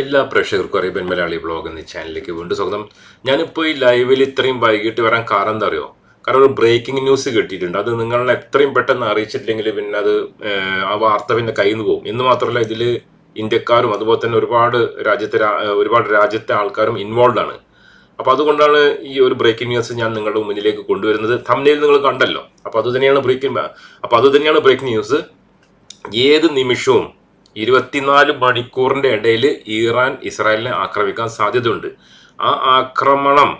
എല്ലാ പ്രേക്ഷകർക്കും അറിയാൻ മലയാളി ബ്ലോഗ് എന്ന ചാനലിലേക്ക് വീണ്ടും സ്വാഗതം. ഞാനിപ്പോൾ ഈ ലൈവിൽ ഇത്രയും വൈകിട്ട് വരാൻ കാരണം എന്താ അറിയോ? കാരണം ഒരു ബ്രേക്കിംഗ് ന്യൂസ് കിട്ടിയിട്ടുണ്ട്. അത് നിങ്ങളെ എത്രയും പെട്ടെന്ന് അറിയിച്ചിട്ടില്ലെങ്കിൽ പിന്നെ അത് ആ വാർത്ത പിന്നെ കയ്യിൽ നിന്ന് പോകും. എന്ന് മാത്രമല്ല ഇതിൽ ഇന്ത്യക്കാരും അതുപോലെ തന്നെ ഒരുപാട് രാജ്യത്തെ ഒരുപാട് രാജ്യത്തെ ആൾക്കാരും ഇൻവോൾവ് ആണ്. അപ്പോൾ അതുകൊണ്ടാണ് ഈ ഒരു ബ്രേക്കിംഗ് ന്യൂസ് ഞാൻ നിങ്ങളുടെ മുന്നിലേക്ക് കൊണ്ടുവരുന്നത്. തമ്മിൽ നിങ്ങൾ കണ്ടല്ലോ. അപ്പോൾ അത് തന്നെയാണ് ബ്രേക്കിംഗ് അപ്പോൾ അത് തന്നെയാണ് ബ്രേക്കിംഗ് ന്യൂസ് ഏത് നിമിഷവും ഇരുപത്തിനാല് മണിക്കൂറിന്റെ ഇടയിൽ ഇറാൻ ഇസ്രായേലിനെ ആക്രമിക്കാൻ സാധ്യതയുണ്ട്. ആ ആക്രമണം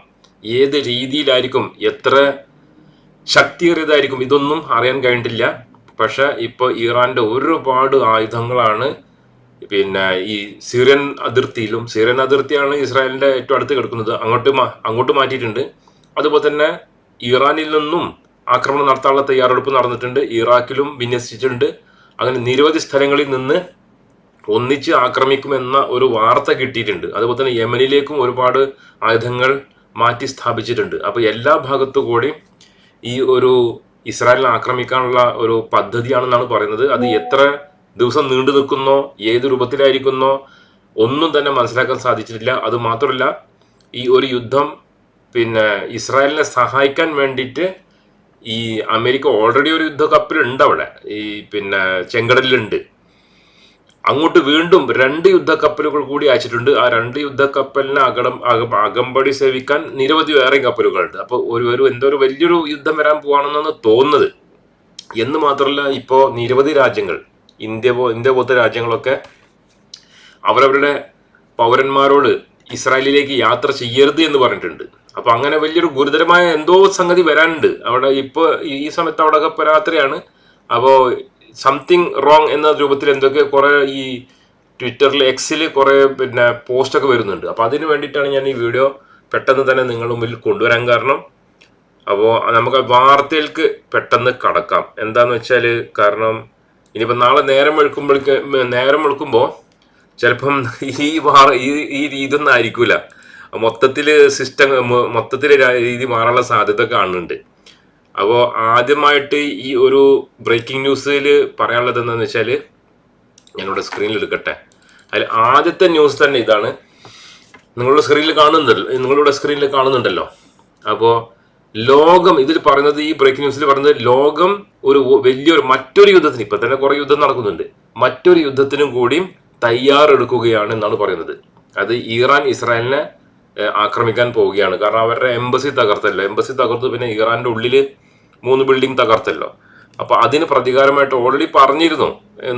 ഏത് രീതിയിലായിരിക്കും എത്ര ശക്തിയേറിയതായിരിക്കും ഇതൊന്നും അറിയാൻ കഴിഞ്ഞിട്ടില്ല. പക്ഷെ ഇപ്പോൾ ഇറാന്റെ ഒരുപാട് ആയുധങ്ങളാണ് പിന്നെ ഈ സിറിയൻ അതിർത്തിയിലും സിറിയൻ അതിർത്തിയാണ് ഇസ്രായേലിന്റെ ഏറ്റവും അടുത്ത് കിടക്കുന്നത്. അങ്ങോട്ട് അങ്ങോട്ട് മാറ്റിയിട്ടുണ്ട്. അതുപോലെ തന്നെ ഇറാനിൽ നിന്നും ആക്രമണം നടത്താനുള്ള തയ്യാറെടുപ്പ് നടന്നിട്ടുണ്ട്. ഇറാഖിലും വിന്യസിച്ചിട്ടുണ്ട്. അങ്ങനെ നിരവധി സ്ഥലങ്ങളിൽ നിന്ന് ഒന്നിച്ച് ആക്രമിക്കുമെന്ന ഒരു വാർത്ത കിട്ടിയിട്ടുണ്ട്. അതുപോലെ തന്നെ യമനിലേക്കും ഒരുപാട് ആയുധങ്ങൾ മാറ്റി സ്ഥാപിച്ചിട്ടുണ്ട്. അപ്പോൾ എല്ലാ ഭാഗത്തു കൂടി ഈ ഒരു ഇസ്രായേലിനെ ആക്രമിക്കാനുള്ള ഒരു പദ്ധതിയാണെന്നാണ് പറയുന്നത്. അത് എത്ര ദിവസം നീണ്ടു നിൽക്കുന്നോ ഏത് രൂപത്തിലായിരിക്കുന്നോ ഒന്നും തന്നെ മനസ്സിലാക്കാൻ സാധിച്ചിട്ടില്ല. അത് മാത്രമല്ല ഈ ഒരു യുദ്ധം പിന്നെ ഇസ്രായേലിനെ സഹായിക്കാൻ വേണ്ടിയിട്ട് ഈ അമേരിക്ക ഓൾറെഡി ഒരു യുദ്ധ കപ്പലുണ്ട് അവിടെ. ഈ പിന്നെ ചെങ്കടലിലുണ്ട്. അങ്ങോട്ട് വീണ്ടും രണ്ട് യുദ്ധക്കപ്പലുകൾ കൂടി അയച്ചിട്ടുണ്ട്. ആ രണ്ട് യുദ്ധക്കപ്പലിനെ അകടം അക- അകമ്പടി സേവിക്കാൻ നിരവധി വേറെയും കപ്പലുകളുണ്ട്. അപ്പോൾ ഒരു ഒരു എന്തോ ഒരു വലിയൊരു യുദ്ധം വരാൻ പോവാണെന്നാണ് തോന്നുന്നത്. എന്ന് മാത്രമല്ല ഇപ്പോൾ നിരവധി രാജ്യങ്ങൾ ഇന്ത്യ പോ ഇന്ത്യ പോലത്തെ രാജ്യങ്ങളൊക്കെ അവരവരുടെ പൗരന്മാരോട് ഇസ്രായേലിലേക്ക് യാത്ര ചെയ്യരുത് എന്ന് പറഞ്ഞിട്ടുണ്ട്. അപ്പോൾ അങ്ങനെ വലിയൊരു ഗുരുതരമായ എന്തോ സംഗതി വരാനുണ്ട്. അവിടെ ഇപ്പൊ ഈ സമയത്ത് അവിടെ രാത്രിയാണ്. അപ്പോ സംതിങ് റോങ് എന്ന രൂപത്തിൽ എന്തൊക്കെ കുറെ ഈ ട്വിറ്ററിൽ എക്സിൽ കുറെ പിന്നെ പോസ്റ്റ് ഒക്കെ വരുന്നുണ്ട്. അപ്പോൾ അതിന് വേണ്ടിയിട്ടാണ് ഞാൻ ഈ വീഡിയോ പെട്ടെന്ന് തന്നെ നിങ്ങളുടെ മുമ്പിൽ കൊണ്ടുവരാൻ കാരണം. അപ്പോൾ നമുക്ക് വാർത്തയിലേക്ക് പെട്ടെന്ന് കടക്കാം. എന്താന്ന് വെച്ചാൽ കാരണം ഇനിയിപ്പോൾ നാളെ നേരം വെളുക്കുമ്പോഴേക്ക് നേരം വെളുക്കുമ്പോൾ ചിലപ്പം ഈ വാർ ഈ ഈ ഇതൊന്നും മൊത്തത്തിൽ സിസ്റ്റം മൊത്തത്തിൽ രീതി മാറാനുള്ള സാധ്യത കാണുന്നുണ്ട്. അപ്പോൾ ആദ്യമായിട്ട് ഈ ഒരു ബ്രേക്കിംഗ് ന്യൂസിൽ പറയാനുള്ളത് എന്താണെന്ന് വെച്ചാൽ ഞാനിവിടെ സ്ക്രീനിൽ എടുക്കട്ടെ. അതിൽ ആദ്യത്തെ ന്യൂസ് തന്നെ ഇതാണ്. നിങ്ങളുടെ സ്ക്രീനിൽ കാണുന്നുണ്ടല്ലോ നിങ്ങളുടെ സ്ക്രീനിൽ കാണുന്നുണ്ടല്ലോ. അപ്പോൾ ലോകം ഇതിൽ പറയുന്നത് ഈ ബ്രേക്കിംഗ് ന്യൂസിൽ പറയുന്നത് ലോകം ഒരു വലിയൊരു മറ്റൊരു യുദ്ധത്തിന് ഇപ്പൊ തന്നെ കുറെ യുദ്ധം നടക്കുന്നുണ്ട്. മറ്റൊരു യുദ്ധത്തിനും കൂടിയും തയ്യാറെടുക്കുകയാണ് എന്നാണ് പറയുന്നത്. അത് ഇറാൻ ഇസ്രായേലിനെ ആക്രമിക്കാൻ പോവുകയാണ്. കാരണം അവരുടെ എംബസി തകർത്തല്ലോ. എംബസി തകർത്ത് പിന്നെ ഇറാന്റെ ഉള്ളിൽ മൂന്ന് ബിൽഡിംഗ് തകർത്തല്ലോ. അപ്പൊ അതിന് പ്രതികാരമായിട്ട് ഓൾറെഡി പറഞ്ഞിരുന്നു.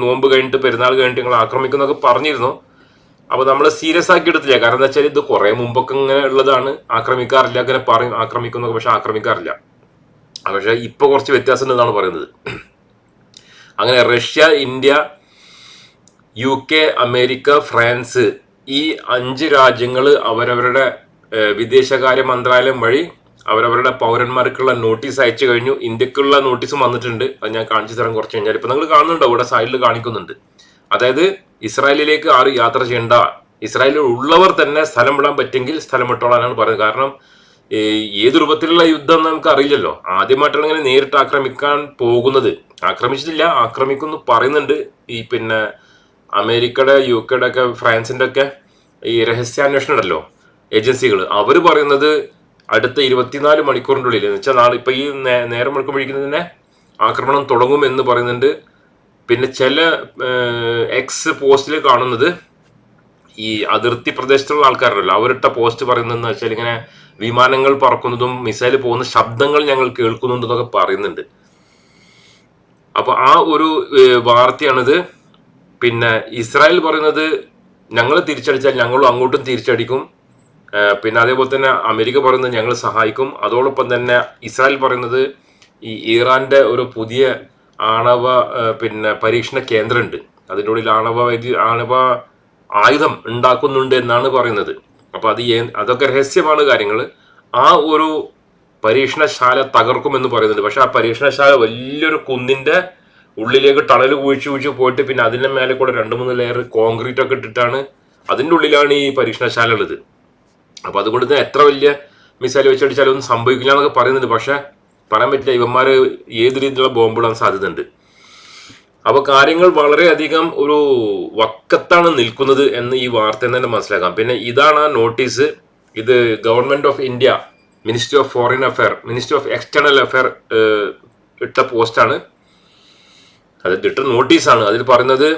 നോമ്പ് കഴിഞ്ഞിട്ട് പെരുന്നാൾ കഴിഞ്ഞിട്ട് നിങ്ങൾ ആക്രമിക്കുന്നൊക്കെ പറഞ്ഞിരുന്നു. അപ്പൊ നമ്മൾ സീരിയസ് ആക്കി എടുത്തില്ല? കാരണം എന്താ വെച്ചാൽ ഇത് കുറെ മുമ്പൊക്കെ ഇങ്ങനെ ഉള്ളതാണ്. ആക്രമിക്കാറില്ല അങ്ങനെ പറയും ആക്രമിക്കുന്നൊക്കെ പക്ഷെ ആക്രമിക്കാറില്ല. പക്ഷെ ഇപ്പൊ കുറച്ച് വ്യത്യാസം ഉണ്ടെന്നാണ് പറയുന്നത്. അങ്ങനെ Russia India U K America France ഈ അഞ്ച് രാജ്യങ്ങൾ അവരവരുടെ വിദേശകാര്യ മന്ത്രാലയം വഴി അവരവരുടെ പൗരന്മാർക്കുള്ള നോട്ടീസ് അയച്ചു കഴിഞ്ഞു. ഇന്ത്യക്കുള്ള നോട്ടീസും വന്നിട്ടുണ്ട്. അത് ഞാൻ കാണിച്ചു തരാം കുറച്ച് കഴിഞ്ഞാൽ. ഇപ്പൊ നിങ്ങൾ കാണുന്നുണ്ടോ? ഇവിടെ സൈഡിൽ കാണിക്കുന്നുണ്ട്. അതായത് ഇസ്രായേലിലേക്ക് ആരും യാത്ര ചെയ്യേണ്ട. ഇസ്രായേലിൽ ഉള്ളവർ തന്നെ സ്ഥലം വിടാൻ പറ്റുമെങ്കിൽ സ്ഥലം വിട്ടോളാനാണ് പറയുന്നത്. കാരണം ഏത് രൂപത്തിലുള്ള യുദ്ധം നമുക്ക് അറിയില്ലല്ലോ. ആദ്യമായിട്ടാണ് ഇങ്ങനെ നേരിട്ട് ആക്രമിക്കാൻ പോകുന്നത്. ആക്രമിച്ചിട്ടില്ല ആക്രമിക്കുന്നു പറയുന്നുണ്ട്. ഈ പിന്നെ അമേരിക്കയുടെ യു കെയുടെ ഒക്കെ ഫ്രാൻസിന്റെ ഒക്കെ ഈ രഹസ്യാന്വേഷണം ഉണ്ടല്ലോ. ഏജൻസികൾ അവർ പറയുന്നത് അടുത്ത ഇരുപത്തിനാല് മണിക്കൂറിന്റെ ഉള്ളിൽ എന്ന് വെച്ചാൽ നാളെ ഇപ്പം ഈ നേരം വെളുക്കുമ്പോഴേക്കും തന്നെ ആക്രമണം തുടങ്ങും എന്ന് പറയുന്നുണ്ട്. പിന്നെ ചില എക്സ് പോസ്റ്റിൽ കാണുന്നത് ഈ അതിർത്തി പ്രദേശത്തുള്ള ആൾക്കാരുണ്ടല്ലോ അവരിട്ട പോസ്റ്റ് പറയുന്നതെന്ന് വെച്ചാൽ ഇങ്ങനെ വിമാനങ്ങൾ പറക്കുന്നതും മിസൈൽ പോകുന്ന ശബ്ദങ്ങൾ ഞങ്ങൾ കേൾക്കുന്നുണ്ടെന്നൊക്കെ പറയുന്നുണ്ട്. അപ്പോൾ ആ ഒരു വാർത്തയാണിത്. പിന്നെ ഇസ്രായേൽ പറയുന്നത് ഞങ്ങൾ തിരിച്ചടിച്ചാൽ ഞങ്ങളും അങ്ങോട്ടും തിരിച്ചടിക്കും. പിന്നെ അതേപോലെ തന്നെ അമേരിക്ക പറയുന്നത് ഞങ്ങൾ സഹായിക്കും. അതോടൊപ്പം തന്നെ ഇസ്രായേൽ പറയുന്നത് ഈ ഇറാന്റെ ഒരു പുതിയ ആണവ പിന്നെ പരീക്ഷണ കേന്ദ്രമുണ്ട്. അതിന്റെ ഉള്ളിൽ ആണവ ആണവ ആയുധം ഉണ്ടാക്കുന്നുണ്ട് എന്നാണ് പറയുന്നത്. അപ്പോൾ അത് അതൊക്കെ രഹസ്യമാണ് കാര്യങ്ങൾ. ആ ഒരു പരീക്ഷണശാല തകർക്കുമെന്ന് പറയുന്നുണ്ട്. പക്ഷെ ആ പരീക്ഷണശാല വലിയൊരു കുന്നിന്റെ ഉള്ളിലേക്ക് ടണൽ കുഴിച്ച് കുഴിച്ച് പോയിട്ട് പിന്നെ അതിന്റെ മേലെ കൂടെ രണ്ട് മൂന്ന് ലെയർ കോൺക്രീറ്റ് ഒക്കെ ഇട്ടിട്ടാണ് അതിന്റെ ഉള്ളിലാണ് ഈ പരീക്ഷണശാല ഉള്ളത്. അപ്പൊ അതുകൊണ്ട് തന്നെ എത്ര വലിയ മിസൈൽ വെച്ചടിച്ചാലും ഒന്നും സംഭവിക്കില്ല എന്നൊക്കെ പറയുന്നുണ്ട്. പക്ഷേ പറയാൻ പറ്റില്ല ഇവന്മാർ ഏത് രീതിയിലുള്ള ബോംബിടാൻ സാധ്യതയുണ്ട്. അപ്പൊ കാര്യങ്ങൾ വളരെയധികം ഒരു വക്കത്താണ് നിൽക്കുന്നത് എന്ന് ഈ വാർത്ത തന്നെ മനസ്സിലാക്കാം. പിന്നെ ഇതാണ് ആ നോട്ടീസ് ഇത് government of India ministry of foreign affair ministry of external affair ഇട്ട പോസ്റ്റാണ് അത് ഇട്ട നോട്ടീസാണ് അതിൽ പറയുന്നത്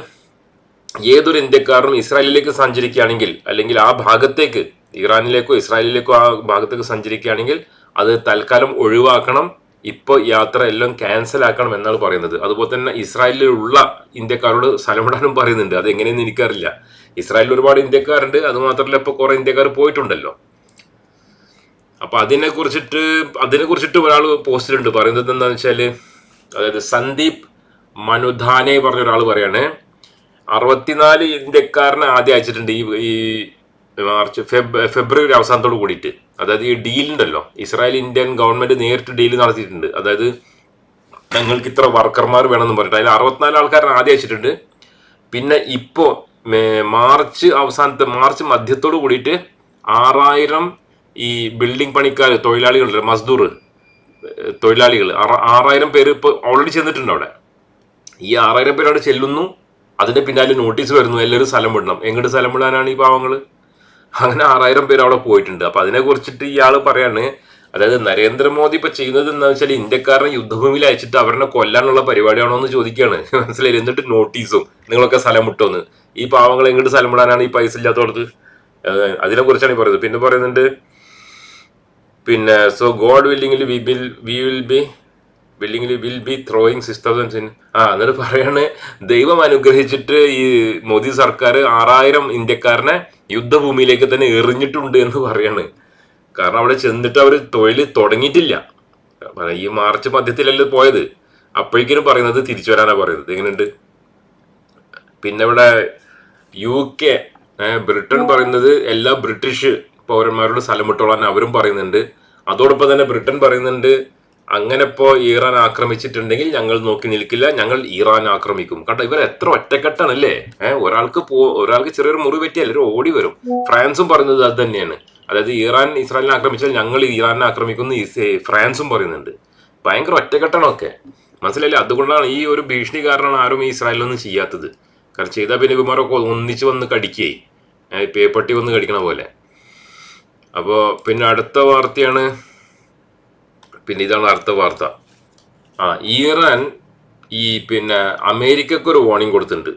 ഏതൊരു ഇന്ത്യക്കാരനും ഇസ്രായേലിലേക്ക് സഞ്ചരിക്കുകയാണെങ്കിൽ അല്ലെങ്കിൽ ആ ഭാഗത്തേക്ക് ഇറാനിലേക്കോ ഇസ്രായേലിലേക്കോ ആ ഭാഗത്തേക്ക് സഞ്ചരിക്കുകയാണെങ്കിൽ അത് തൽക്കാലം ഒഴിവാക്കണം. ഇപ്പോൾ യാത്ര എല്ലാം ക്യാൻസൽ ആക്കണം എന്നാണ് പറയുന്നത്. അതുപോലെ തന്നെ ഇസ്രായേലിലുള്ള ഇന്ത്യക്കാരോട് സ്ഥലമിടാനും പറയുന്നുണ്ട്. അത് എങ്ങനെയെന്ന് എനിക്കറിയില്ല. ഇസ്രായേലിൽ ഒരുപാട് ഇന്ത്യക്കാരുണ്ട്. അത് മാത്രമല്ല ഇപ്പോൾ കുറേ ഇന്ത്യക്കാർ പോയിട്ടുണ്ടല്ലോ. അപ്പൊ അതിനെ കുറിച്ചിട്ട് അതിനെ കുറിച്ചിട്ട് ഒരാൾ പോസ്റ്റിലുണ്ട്. പറയുന്നത് എന്താണെന്ന് വെച്ചാൽ അതായത് സന്ദീപ് മനുധാനെ പറഞ്ഞ ഒരാൾ പറയാണ് അറുപത്തിനാല് ഇന്ത്യക്കാരനെ ആദ്യം അയച്ചിട്ടുണ്ട് ഈ ഈ മാർച്ച് ഫെബ് ഫെബ്രുവരി അവസാനത്തോട് കൂടിയിട്ട്. അതായത് ഈ ഡീലുണ്ടല്ലോ ഇസ്രായേൽ ഇന്ത്യൻ ഗവൺമെന്റ് നേരിട്ട് ഡീൽ നടത്തിയിട്ടുണ്ട്. അതായത് ഞങ്ങൾക്ക് ഇത്ര വർക്കർമാർ വേണമെന്ന് പറഞ്ഞിട്ട്. അതിൽ അറുപത്തിനാല് ആൾക്കാരെ ആദ്യം അയച്ചിട്ടുണ്ട്. പിന്നെ ഇപ്പോൾ മാർച്ച് അവസാനത്തെ മാർച്ച് മധ്യത്തോട് കൂടിയിട്ട് ആറായിരം ഈ ബിൽഡിംഗ് പണിക്കാർ തൊഴിലാളികളുണ്ട്. മസ്ദൂർ തൊഴിലാളികൾ. ആറായിരം പേര് ഇപ്പോൾ ഓൾറെഡി ചെന്നിട്ടുണ്ട് അവിടെ. ഈ ആറായിരം പേര് അവിടെ ചെല്ലുന്നു. അതിന്റെ പിന്നാലെ നോട്ടീസ് വരുന്നു. എല്ലാവരും സ്ഥലം വിടണം. എങ്ങോട്ട് സ്ഥലം വിടാനാണ് ഈ പാവങ്ങൾ? അങ്ങനെ ആറായിരം പേര് അവിടെ പോയിട്ടുണ്ട്. അപ്പൊ അതിനെ കുറിച്ചിട്ട് ഇയാൾ പറയാണ് അതായത് നരേന്ദ്രമോദി ഇപ്പൊ ചെയ്യുന്നത് എന്താ വെച്ചാൽ ഇന്ത്യക്കാരനെ യുദ്ധഭൂമിയിൽ അയച്ചിട്ട് അവരെ കൊല്ലാനുള്ള പരിപാടിയാണോ എന്ന് ചോദിക്കുകയാണ്. മനസ്സിലായി എന്നിട്ട് നോട്ടീസും നിങ്ങളൊക്കെ സ്ഥലം വിട്ടോന്ന്. ഈ പാവങ്ങൾ എങ്ങോട്ട് സ്ഥലം വിടാനാണ് ഈ പൈസ ഇല്ലാത്തോടത്ത് അതിനെ കുറിച്ചാണ് ഈ പറയുന്നത്. പിന്നെ പറയുന്നുണ്ട് പിന്നെ so God വില്ലിംഗിൽ we will we will be വില്ലിംഗിൽ will be throwing six thousand ആ എന്നിട്ട് പറയാണ് ദൈവം അനുഗ്രഹിച്ചിട്ട് ഈ മോദി സർക്കാർ ആറായിരം ഇന്ത്യക്കാരനെ യുദ്ധഭൂമിയിലേക്ക് തന്നെ എറിഞ്ഞിട്ടുണ്ട് എന്ന് പറയാണ്. കാരണം അവിടെ ചെന്നിട്ട് അവർ തൊഴിൽ തുടങ്ങിയിട്ടില്ല. ഈ മാർച്ച് മധ്യത്തിലല്ലേ പോയത്? അപ്പോഴേക്കും പറയുന്നത് തിരിച്ചു വരാനാണ് പറയുന്നത്. എങ്ങനെയുണ്ട്? പിന്നെ ഇവിടെ യു കെ ബ്രിട്ടൻ പറയുന്നത് എല്ലാ ബ്രിട്ടീഷ് പൗരന്മാരോട് സ്ഥലം വിട്ടോളാൻ അവരും പറയുന്നുണ്ട്. അതോടൊപ്പം തന്നെ ബ്രിട്ടൻ പറയുന്നുണ്ട് അങ്ങനെ ഇപ്പോ ഇറാൻ ആക്രമിച്ചിട്ടുണ്ടെങ്കിൽ ഞങ്ങൾ നോക്കി നിൽക്കില്ല ഞങ്ങൾ ഇറാൻ ആക്രമിക്കും. കണ്ടോ ഇവർ എത്ര ഒറ്റക്കെട്ടാണല്ലേ? ഏഹ് ഒരാൾക്ക് പോ ഒരാൾക്ക് ചെറിയൊരു മുറി പറ്റിയാൽ ഒരു ഓടി വരും. ഫ്രാൻസും പറയുന്നത് അത് തന്നെയാണ്. അതായത് ഇറാൻ ഇസ്രായേലിനെ ആക്രമിച്ചാൽ ഞങ്ങൾ ഇറാനെ ആക്രമിക്കുന്നു ഫ്രാൻസും പറയുന്നുണ്ട്. ഭയങ്കര ഒറ്റക്കെട്ടാണൊക്കെ മനസ്സിലല്ലേ അതുകൊണ്ടാണ് ഈ ഒരു ഭീഷണി കാരണമാണ് ആരും ഈ ഇസ്രായേലൊന്നും ചെയ്യാത്തത്. കാരണം ചെയ്താൽ പിന്നെ ഇവന്മാരൊക്കെ ഒന്നിച്ച് വന്ന് കടിക്കേ. പേപ്പട്ടി വന്ന് കടിക്കണ പോലെ. അപ്പോൾ പിന്നെ അടുത്ത വാർത്തയാണ്. പിന്നെ ഇതാണ് അടുത്ത വാർത്ത. ആ ഇറാൻ ഈ പിന്നെ അമേരിക്കക്ക് ഒരു വാർണിംഗ് കൊടുത്തിട്ടുണ്ട്.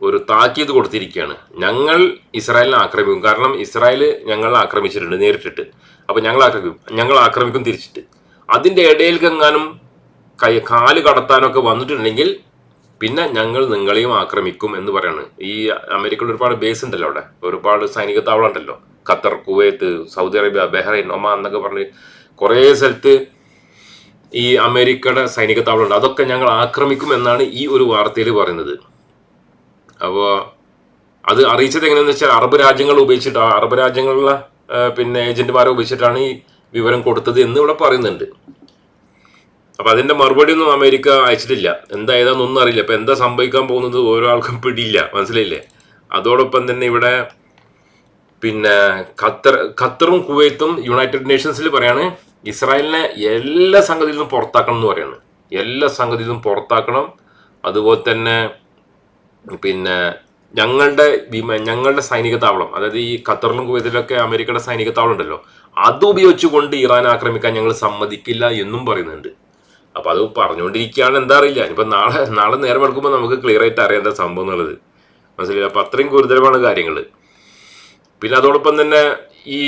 ഒരു താക്കീത് കൊടുത്തിരിക്കുകയാണ്. ഞങ്ങൾ ഇസ്രായേലിനെ ആക്രമിക്കും. കാരണം ഇസ്രായേൽ ഞങ്ങൾ ആക്രമിച്ചിട്ടുണ്ട് നേരിട്ടിട്ട്. അപ്പോൾ ഞങ്ങൾ ആക്രമിക്കും. ഞങ്ങൾ ആക്രമിക്കും തിരിച്ചിട്ട്. അതിന്റെ അതിന്റെ ഇടയിൽക്കെങ്ങാനും കൈ കാൽ കടത്താനൊക്കെ വന്നിട്ടുണ്ടെങ്കിൽ പിന്നെ ഞങ്ങൾ നിങ്ങളെയും ആക്രമിക്കും എന്ന് പറയാണ്. ഈ അമേരിക്കയിൽ ഒരുപാട് ബേസ് ഉണ്ടല്ലോ അവിടെ. ഒരുപാട് സൈനിക താവളം ഉണ്ടല്ലോ. Qatar Kuwait Saudi Arabia Bahrain Oman എന്നൊക്കെ പറഞ്ഞ് കുറേ സ്ഥലത്ത് ഈ അമേരിക്കയുടെ സൈനിക താവളമുണ്ട് അതൊക്കെ ഞങ്ങൾ ആക്രമിക്കും എന്നാണ് ഈ ഒരു വാർത്തയിൽ പറയുന്നത്. അപ്പോൾ അത് അറിയിച്ചത് എങ്ങനെയാണെന്ന് വെച്ചാൽ അറബ് രാജ്യങ്ങൾ ഉപയോഗിച്ചിട്ട് അറബ് രാജ്യങ്ങളിലെ പിന്നെ ഏജന്റുമാരെ ഉപയോഗിച്ചിട്ടാണ് ഈ വിവരം കൊടുത്തത് എന്ന് ഇവിടെ പറയുന്നുണ്ട്. അപ്പൊ അതിന്റെ മറുപടി ഒന്നും അമേരിക്ക അയച്ചിട്ടില്ല. എന്താ ഏതാണെന്നൊന്നും അറിയില്ല. അപ്പൊ എന്താ സംഭവിക്കാൻ പോകുന്നത് ഓരോ ആൾക്കും പിടിയില്ല. മനസ്സിലായില്ലേ? അതോടൊപ്പം തന്നെ ഇവിടെ പിന്നെ ഖത്തർ ഖത്തറും കുവൈത്തും യുണൈറ്റഡ് നേഷൻസിൽ പറയാണ് ഇസ്രായേലിനെ എല്ലാ സംഗതിയിൽ നിന്നും പുറത്താക്കണം എന്ന് പറയുന്നത് എല്ലാ സംഗതിയിൽ നിന്നും പുറത്താക്കണം. അതുപോലെ തന്നെ പിന്നെ ഞങ്ങളുടെ ഞങ്ങളുടെ സൈനിക താവളം അതായത് ഈ ഖത്തറിലും കുവൈത്തിലൊക്കെ അമേരിക്കയുടെ സൈനിക താവളം ഉണ്ടല്ലോ അത് ഉപയോഗിച്ചുകൊണ്ട് ഇറാൻ ആക്രമിക്കാൻ ഞങ്ങൾ സമ്മതിക്കില്ല എന്നും പറയുന്നുണ്ട്. അപ്പൊ അത് പറഞ്ഞുകൊണ്ടിരിക്കുകയാണ് എന്താ അറിയില്ല. ഇനിയിപ്പോ നാളെ നാളെ നേരം എടുക്കുമ്പോൾ നമുക്ക് ക്ലിയർ ആയിട്ട് അറിയാം എന്താ സംഭവം എന്നുള്ളത്. മനസ്സിലായി അപ്പൊ അത്രയും ഗുരുതരമാണ് കാര്യങ്ങൾ പിന്നെ അതോടൊപ്പം തന്നെ ഈ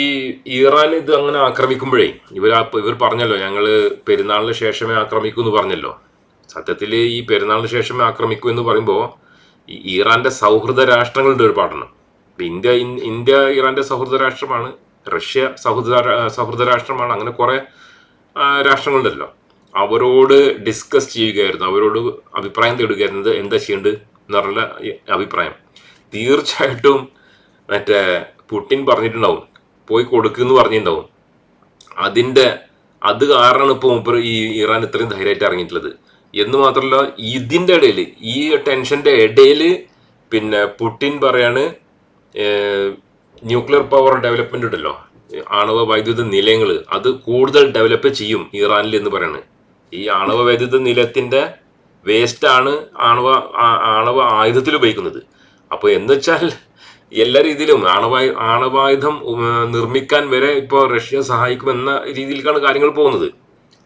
ഇറാൻ ഇത് അങ്ങനെ ആക്രമിക്കുമ്പോഴേ ഇവർ ഇവർ പറഞ്ഞല്ലോ ഞങ്ങൾ പെരുന്നാളിന് ശേഷമേ ആക്രമിക്കൂ എന്ന് പറഞ്ഞല്ലോ. സത്യത്തിൽ ഈ പെരുന്നാളിന് ശേഷമേ ആക്രമിക്കൂ എന്ന് പറയുമ്പോൾ ഈ ഇറാന്റെ സൗഹൃദ രാഷ്ട്രങ്ങളുടെ ഒരു പഠനം. ഇന്ത്യ ഇന്ത്യ ഇറാന്റെ സൗഹൃദ രാഷ്ട്രമാണ് റഷ്യ സൗഹൃദ സൗഹൃദ രാഷ്ട്രമാണ് അങ്ങനെ കുറെ രാഷ്ട്രങ്ങളുണ്ടല്ലോ. അവരോട് ഡിസ്കസ് ചെയ്യുകയായിരുന്നു അവരോട് അഭിപ്രായം തേടുകയായിരുന്നത് എന്താ ചെയ്യേണ്ടത് എന്നുള്ള അഭിപ്രായം. തീർച്ചയായിട്ടും മറ്റേ പുടിൻ പറഞ്ഞിട്ടുണ്ടാവും. പോയി കൊടുക്കുന്ന പറഞ്ഞിട്ടുണ്ടാവും. അതിന്റെ അത് കാരണമാണ് ഇപ്പോൾ മൂപ്പർ ഈ ഇറാൻ ഇത്രയും ധൈര്യമായിട്ട് ഇറങ്ങിയിട്ടുള്ളത്. എന്ന് മാത്രമല്ല ഇതിന്റെ ഇടയിൽ ഈ ടെൻഷന്റെ ഇടയിൽ പിന്നെ പുടിൻ പറയാണ് ന്യൂക്ലിയർ പവർ ഡെവലപ്മെന്റ് ഉണ്ടല്ലോ ആണവ വൈദ്യുത നിലയങ്ങൾ അത് കൂടുതൽ ഡെവലപ്പ് ചെയ്യും ഇറാനിൽ എന്ന് പറയാണ്. ഈ ആണവ വൈദ്യുത നിലയത്തിന്റെ വേസ്റ്റാണ് ആണവ ആണവ ആയുധത്തിൽ ഉപയോഗിക്കുന്നത്. അപ്പോൾ എന്ന് വെച്ചാൽ എല്ലാ രീതിയിലും ആണവായു ആണവായുധം നിർമ്മിക്കാൻ വരെ ഇപ്പോൾ റഷ്യ സഹായിക്കുമെന്ന രീതിയിലേക്കാണ് കാര്യങ്ങൾ പോകുന്നത്.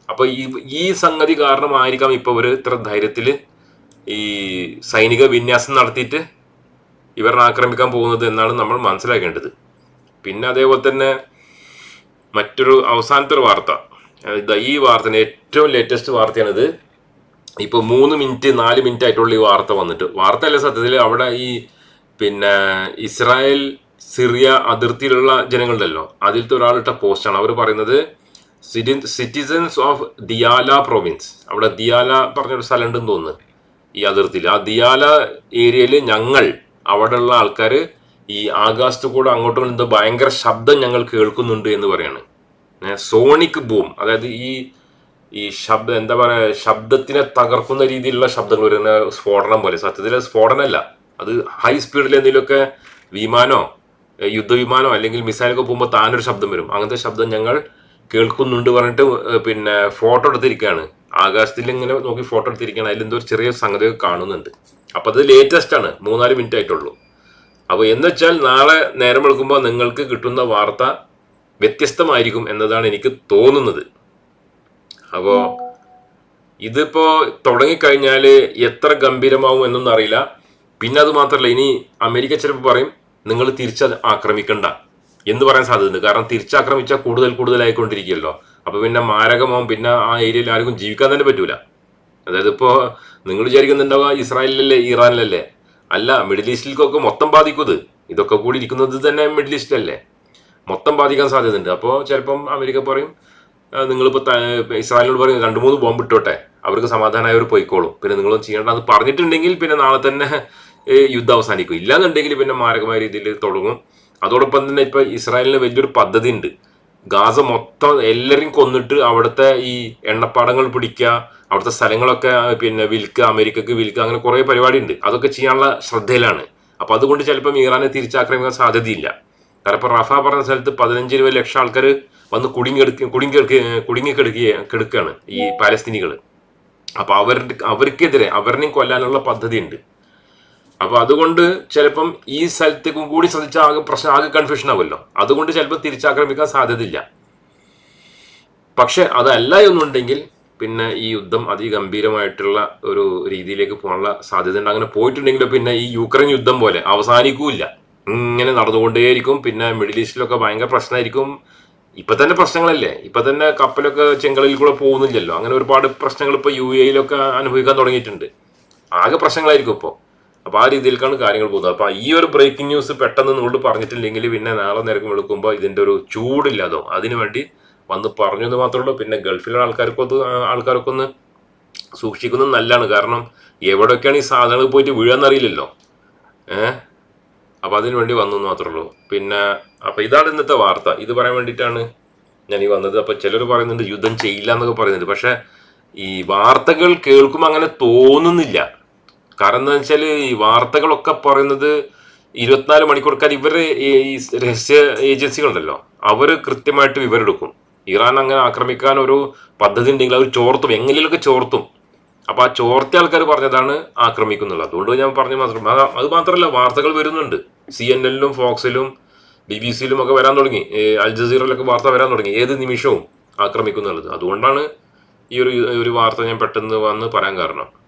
അപ്പോൾ ഈ ഈ സംഗതി കാരണമായിരിക്കാം ഇപ്പോൾ ഇവർ ഇത്ര ധൈര്യത്തിൽ ഈ സൈനിക വിന്യാസം നടത്തിയിട്ട് ഇവരെ ആക്രമിക്കാൻ പോകുന്നത് എന്നാണ് നമ്മൾ മനസ്സിലാക്കേണ്ടത്. പിന്നെ അതേപോലെ തന്നെ മറ്റൊരു അവസാനത്തെ ഒരു വാർത്ത ഈ വാർത്ത ഏറ്റവും ലേറ്റസ്റ്റ് വാർത്തയാണിത്. ഇപ്പോൾ മൂന്ന് മിനിറ്റ് നാല് മിനിറ്റ് ആയിട്ടുള്ള ഈ വാർത്ത വന്നിട്ട്. വാർത്തയല്ല സത്യത്തിൽ അവിടെ ഈ പിന്നെ ഇസ്രായേൽ സിറിയ അതിർത്തിയിലുള്ള ജനങ്ങളുണ്ടല്ലോ. അതിലത്തെ ഒരാളിട്ട പോസ്റ്റാണ് അവർ പറയുന്നത് city citizens of Diyala province അവിടെ ദിയാല പറഞ്ഞൊരു സ്ഥലം ഉണ്ടെന്ന് തോന്നുന്നു ഈ അതിർത്തിയിൽ. ആ ദിയാല ഏരിയയിൽ ഞങ്ങൾ അവിടെയുള്ള ആൾക്കാർ ഈ ആകാശത്ത് കൂടെ അങ്ങോട്ടും എന്തോ ഭയങ്കര ശബ്ദം ഞങ്ങൾ കേൾക്കുന്നുണ്ട് എന്ന് പറയാണ്. Sonic boom. അതായത് ഈ ഈ ശബ്ദം എന്താ പറയുക ശബ്ദത്തിനെ തകർക്കുന്ന രീതിയിലുള്ള ശബ്ദങ്ങൾ വരുന്ന സ്ഫോടനം പോലെ. സത്യത്തിൽ സ്ഫോടനമല്ല. അത് ഹൈ സ്പീഡിൽ എന്തെങ്കിലുമൊക്കെ വിമാനോ യുദ്ധവിമാനോ അല്ലെങ്കിൽ മിസൈലൊക്കെ പോകുമ്പോൾ താനൊരു ശബ്ദം വരും. അങ്ങനത്തെ ശബ്ദം ഞങ്ങൾ കേൾക്കുന്നുണ്ട് പറഞ്ഞിട്ട് പിന്നെ ഫോട്ടോ എടുത്തിരിക്കുകയാണ് ആകാശത്തിൽ ഇങ്ങനെ നോക്കി ഫോട്ടോ എടുത്തിരിക്കുകയാണ് അതിൽ എന്തോ ഒരു ചെറിയ സംഗതി കാണുന്നുണ്ട്. അപ്പോൾ അത് ലേറ്റസ്റ്റ് ആണ്. മൂന്നാൽ മിനിറ്റ് ആയിട്ടുള്ളൂ. അപ്പോൾ എന്ന് വെച്ചാൽ നാളെ നേരം വെളുക്കുമ്പോൾ നിങ്ങൾക്ക് കിട്ടുന്ന വാർത്ത വ്യത്യസ്തമായിരിക്കും എന്നതാണ് എനിക്ക് തോന്നുന്നത്. അപ്പോൾ ഇതിപ്പോൾ തുടങ്ങിക്കഴിഞ്ഞാൽ എത്ര ഗംഭീരമാവും എന്നൊന്നും അറിയില്ല. പിന്നെ അത് മാത്രമല്ല ഇനി അമേരിക്ക ചിലപ്പോൾ പറയും നിങ്ങൾ തിരിച്ച് ആക്രമിക്കണ്ട. എന്ന് പറയാൻ സാധ്യതയുണ്ട്. കാരണം തിരിച്ചാക്രമിച്ചാൽ കൂടുതൽ കൂടുതലായിക്കൊണ്ടിരിക്കുമല്ലോ അപ്പോൾ പിന്നെ മാരകമാവും. പിന്നെ ആ ഏരിയയിൽ ആർക്കും ജീവിക്കാൻ തന്നെ പറ്റൂല. അതായത് ഇപ്പോൾ നിങ്ങൾ വിചാരിക്കുന്നുണ്ടാവുക ഇസ്രായേലിലല്ലേ ഇറാനിലല്ലേ? അല്ല മിഡിൽ ഈസ്റ്റിലേക്കൊക്കെ മൊത്തം ബാധിക്കും ഇത്. ഇതൊക്കെ കൂടി ഇരിക്കുന്നത് തന്നെ മിഡിൽ ഈസ്റ്റിലല്ലേ? മൊത്തം ബാധിക്കാൻ സാധ്യതയുണ്ട്. അപ്പോൾ ചിലപ്പം അമേരിക്ക പറയും നിങ്ങളിപ്പോൾ ഇസ്രായേലിനോട് പറയും രണ്ട് മൂന്ന് ബോംബ് ഇട്ടോട്ടെ. അവർക്ക് സമാധാനമായവർ പോയിക്കോളും. പിന്നെ നിങ്ങളൊന്നും ചെയ്യേണ്ട അത് പറഞ്ഞിട്ടുണ്ടെങ്കിൽ പിന്നെ നാളെ തന്നെ യുദ്ധം അവസാനിക്കും ഇല്ലാന്നുണ്ടെങ്കിൽ പിന്നെ മാരകമായ രീതിയിൽ തുടങ്ങും. അതോടൊപ്പം തന്നെ ഇപ്പൊ ഇസ്രായേലിന് വലിയൊരു പദ്ധതി ഉണ്ട് ഗാസ മൊത്തം എല്ലാവരെയും കൊന്നിട്ട് അവിടുത്തെ ഈ എണ്ണപ്പാടങ്ങൾ പിടിക്കുക അവിടുത്തെ സ്ഥലങ്ങളൊക്കെ പിന്നെ വിൽക്കുക അമേരിക്കക്ക് വിൽക്കുക അങ്ങനെ കുറേ പരിപാടി ഉണ്ട് അതൊക്കെ ചെയ്യാനുള്ള ശ്രദ്ധയിലാണ്. അപ്പൊ അതുകൊണ്ട് ചിലപ്പം ഇറാനെ തിരിച്ചാക്രമിക്കാൻ സാധ്യതയില്ല. കാരണം ഇപ്പൊ റഫ പറഞ്ഞ സ്ഥലത്ത് പതിനഞ്ച് ഇരുപത് ലക്ഷം ആൾക്കാർ വന്ന് കുടുങ്ങിയെടുക്ക കുടുങ്ങിയെടുക്ക കുടുങ്ങിക്കെടുക്കുക കെടുക്കുകയാണ് ഈ പാലസ്തീനികൾ അപ്പൊ അവരുടെ അവർക്കെതിരെ അവരിനെയും കൊല്ലാനുള്ള പദ്ധതി ഉണ്ട് അപ്പൊ അതുകൊണ്ട് ചിലപ്പം ഈ സ്ഥലത്തേക്കും കൂടി ശ്രദ്ധിച്ചാൽ ആകെ പ്രശ്നം ആകെ കൺഫ്യൂഷൻ ആവുമല്ലോ. അതുകൊണ്ട് ചിലപ്പോൾ തിരിച്ചാക്രമിക്കാൻ സാധ്യതയില്ല. പക്ഷെ അതല്ല എന്നുണ്ടെങ്കിൽ പിന്നെ ഈ യുദ്ധം അതിഗംഭീരമായിട്ടുള്ള ഒരു രീതിയിലേക്ക് പോകാനുള്ള സാധ്യത ഉണ്ട്. അങ്ങനെ പോയിട്ടുണ്ടെങ്കിൽ പിന്നെ ഈ യുക്രൈൻ യുദ്ധം പോലെ അവസാനിക്കൂല ഇങ്ങനെ നടന്നുകൊണ്ടേയിരിക്കും. പിന്നെ മിഡിൽ ഈസ്റ്റിലൊക്കെ ഭയങ്കര പ്രശ്നമായിരിക്കും. ഇപ്പൊ തന്നെ പ്രശ്നങ്ങളല്ലേ? ഇപ്പൊ തന്നെ കപ്പലൊക്കെ ചെങ്കളിൽ കൂടെ പോകുന്നില്ലല്ലോ. അങ്ങനെ ഒരുപാട് പ്രശ്നങ്ങൾ ഇപ്പൊ യു എയിലൊക്കെ അനുഭവിക്കാൻ തുടങ്ങിയിട്ടുണ്ട്. ആകെ പ്രശ്നങ്ങളായിരിക്കും ഇപ്പോൾ അപ്പോൾ ആ രീതിയിലേക്കാണ് കാര്യങ്ങൾ പോകുന്നത്. അപ്പോൾ ഈ ഒരു ബ്രേക്കിംഗ് ന്യൂസ് പെട്ടെന്ന് നിങ്ങളോട് പറഞ്ഞിട്ടില്ലെങ്കിൽ പിന്നെ നാളെ നേരം വിളിക്കുമ്പോൾ ഇതിന്റെ ഒരു ചൂടില്ലാതോ അതിനു വേണ്ടി വന്ന് പറഞ്ഞു എന്ന് മാത്രമേ ഉള്ളൂ. പിന്നെ ഗൾഫിലുള്ള ആൾക്കാർക്കൊന്ന് ആൾക്കാരൊക്കെ ഒന്ന് സൂക്ഷിക്കുന്നത് നല്ലതാണ്. കാരണം എവിടെയൊക്കെയാണ് ഈ സാധനങ്ങൾ പോയിട്ട് വീഴാന്നറിയില്ലല്ലോ ഏഹ് അപ്പോൾ അതിനു വേണ്ടി വന്നു എന്ന് മാത്രമേ ഉള്ളൂ. പിന്നെ അപ്പോൾ ഇതാണ് ഇന്നത്തെ വാർത്ത. ഇത് പറയാൻ വേണ്ടിയിട്ടാണ് ഞാൻ ഈ വന്നത്. അപ്പോൾ ചിലർ പറയുന്നുണ്ട് യുദ്ധം ചെയ്യില്ല എന്നൊക്കെ പറയുന്നുണ്ട്. പക്ഷേ ഈ വാർത്തകൾ കേൾക്കുമ്പോൾ അങ്ങനെ തോന്നുന്നില്ല. കാരണം എന്താ വെച്ചാൽ ഈ വാർത്തകളൊക്കെ പറയുന്നത് ഇരുപത്തിനാല് മണിക്കൂർക്കാർ ഇവർ ഈ രഹസ്യ ഏജൻസികളുണ്ടല്ലോ. അവർ കൃത്യമായിട്ട് വിവരെടുക്കും. ഇറാൻ അങ്ങനെ ആക്രമിക്കാൻ ഒരു പദ്ധതി ഉണ്ടെങ്കിൽ അവർ ചോർത്തും. എങ്ങനെയൊക്കെ ചോർത്തും. അപ്പോൾ ആ ചോർത്തി ആൾക്കാർ പറഞ്ഞതാണ് ആക്രമിക്കുന്നുള്ളത്. അതുകൊണ്ട് ഞാൻ പറഞ്ഞു മാത്രം. അത് മാത്രമല്ല വാർത്തകൾ വരുന്നുണ്ട്. സി എൻ എല്ലിലും ഫോക്സിലും ബി ബി സിയിലും ഒക്കെ വരാൻ തുടങ്ങി. അൽ ജസീറയിലൊക്കെ വാർത്ത വരാൻ തുടങ്ങി. ഏത് നിമിഷവും ആക്രമിക്കുന്നുള്ളത്. അതുകൊണ്ടാണ് ഈ ഒരു ഒരു വാർത്ത ഞാൻ പെട്ടെന്ന് വന്ന് പറയാൻ കാരണം.